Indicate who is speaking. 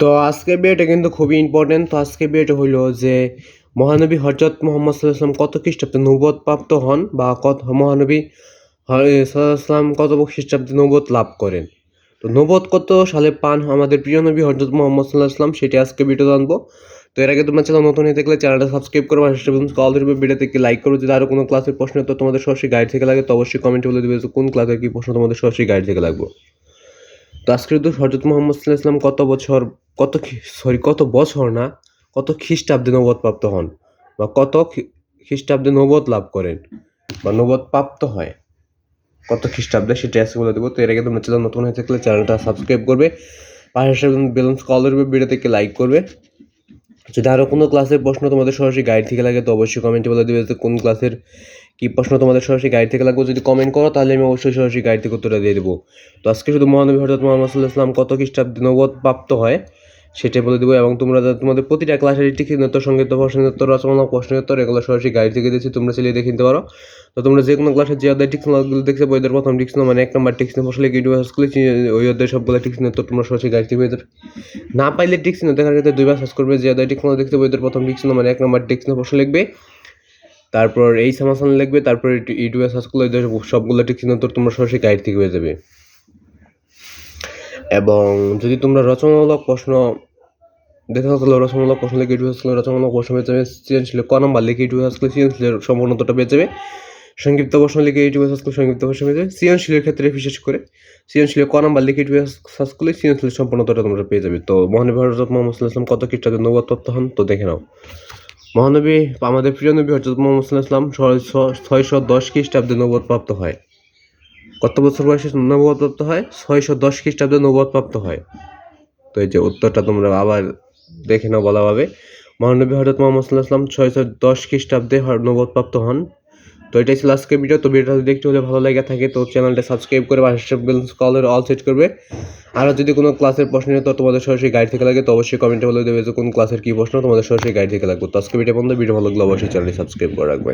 Speaker 1: তো আজকের বিয়েটা কিন্তু খুবই ইম্পর্টেন্ট তো আজকের ভিডিওটা হইল যে মহানবী হজরত মোহাম্মদ সাল্লাম কত খ্রিস্টাব্দে নৌবত প্রাপ্ত হন বা কত মহানবী সাল্লাম কত খ্রিস্টাব্দে নৌবত লাভ করেন। তো নৌবত কত সালে পান আমাদের প্রিয় নবী হজরত মোহাম্মদ সাল্লাহ সেটি আজকে ভিডিও জানব। তো এর আগে তোমার চ্যানেল নতুন হয়ে থাকলে চ্যানেলটা সাবস্ক্রাইব করো আর কল ধরবে, ভিডিওতে কি লাইক করো যদি আরও কোনো ক্লাসের প্রশ্ন তো তোমাদের সরাসরি গাইড থেকে লাগে, তো অবশ্যই কমেন্টে বলে দেবে যে কোন ক্লাসের কি প্রশ্ন তোমাদের সরাসরি গাইড থেকে লাগবে। তো আজকে তো হজরত মোহাম্মদ ইসলাম কত বছর, কত সরি কত বছর না, কত খ্রিস্টাব্দে নবদ প্রাপ্ত হন বা কত খ্রিস্টাব্দে নবদ লাভ করেন বা নবদ প্রাপ্ত হয়। কত খ্রিস্টাব্দে সেটা আজকে বলে দেবো। তো এর আগে তোমরা চ্যানেল নতুন হয়ে থাকলে চ্যানেলটা সাবস্ক্রাইব করবে। পাশে ব্যালেন্স কল ভিডিও থেকে লাইক করবে। যদি আরও কোনো ক্লাসের প্রশ্ন তোমাদের সরাসরি গাইড থেকে লাগে, তো অবশ্যই কমেন্টে বলে দেবে যে কোন ক্লাসের কী প্রশ্ন তোমাদের সরাসরি গাইড থেকে লাগবে যদি কমেন্ট করো, তাহলে আমি অবশ্যই সরাসরি গাইড থেকে উত্তরটা দিয়ে দেবো। তো আজকে শুধু মহানবী হজরত মোহাম্মদ সাল্লাহ কত খ্রিস্টাব্দে নবদ প্রাপ্ত হয়, সেটাই বলে দেবো এবং তোমরা তোমাদের প্রতিটা ক্লাসের উত্তর সংগীত প্রশ্ন উত্তর রচনা, প্রশ্ন উত্তর এগুলো সরাসরি গাইড থেকে দিচ্ছি তোমরা চালিয়ে দেখে নিতে পারো। তো তোমরা যে কোনো ক্লাসের যে অধ্যায় টিক্সগুলো দেখছে বইদের প্রথম টিক্স মানে এক নম্বর টিক্স বসলে ইউটিউব স্কুলে ওই অধ্যায় সবগুলো টিক্স উত্তর তোমরা সরাসরি গাইড থেকে পেয়ে না পাইলে টিক্স দেখার ক্ষেত্রে দুইবার সার্চ করবে, যে অধ্যায় টিক্স দেখছে বইদের প্রথম টিক্স মানে এক নম্বর টিক্স প্রশ্ন লিখবে তারপর এই সামাসান লিখবে, তারপর ইউটিউবে সার্চ করলে সবগুলো টিক্স উত্তর তোমরা সরাসরি গাইড থেকে পেয়ে যাবে। এবং যদি তোমরা রচনামূলক প্রশ্ন দেখা গেলো রচনামূলক প্রশ্ন লিখে ইউটিউব স্কুলে রচনামূলক প্রশ্ন পেয়ে যাবে। সৃজনশীল ক নম্বর লিখে ইউটিউব স্কুলে সৃজনশীলের সম্পূর্ণ উত্তরটা পেয়ে যাবে। সংক্ষিপ্ত প্রশ্ন লিখে ইউটিউব স্কুল সংক্ষিপ্ত প্রশ্ন পেয়ে যাবে। সৃজনশীলের ক্ষেত্রে বিশেষ করে সৃজনশীল ক নম্বর লিখে ইউটিউব স্কুলে সৃজনশীল সম্পূর্ণ উত্তরটা তোমরা পেয়ে যাবে। তো মহানবী হজরত মোহাম্মদ ইসলাম কত খ্রিস্টাব্দে নবদ তত্ত্ব হন, তো দেখে নাও। মহানবী আমাদের প্রিয় নবী হজরত মোহাম্মদ সাল্লাহাম ছয়শো দশ খ্রিস্টাব্দে নবদপ্রাপ্ত হয়। কত বছর বয়সে নবদ প্রাপ্ত হয়? ছয়শো দশ খ্রিস্টাব্দে নবদ প্রাপ্ত হয়। তো এই যে উত্তরটা তোমরা আবার দেখে নাও বলাভাবে মহানবী হজরত মোহাম্মদ সাল্লাহাম ছয়শো দশ খ্রিস্টাব্দে নবদপ্রাপ্ত নবদ প্রাপ্ত হন। তো এটাই ছিল আজকের ভিডিও তো ভিডিওটা যদি দেখতে হলে ভালো লাগে থাকে, তো চ্যানেলটা সাবস্ক্রাইব করে বেলস কলের অল সেট করবে। আর যদি কোনো ক্লাসের প্রশ্ন তো তোমাদের সরাসরি গাইড থেকে লাগে, তো অবশ্যই কমেন্টে বলে দেবে যে কোন ক্লাসের কী প্রশ্ন, তোমাদের সরাসরি গাইড থেকে লাগবে। তো আজকে ভিডিও বন্ধু ভিডিও ভালো লাগলে অবশ্যই চ্যানেলটি সাবস্ক্রাইব করে রাখবে।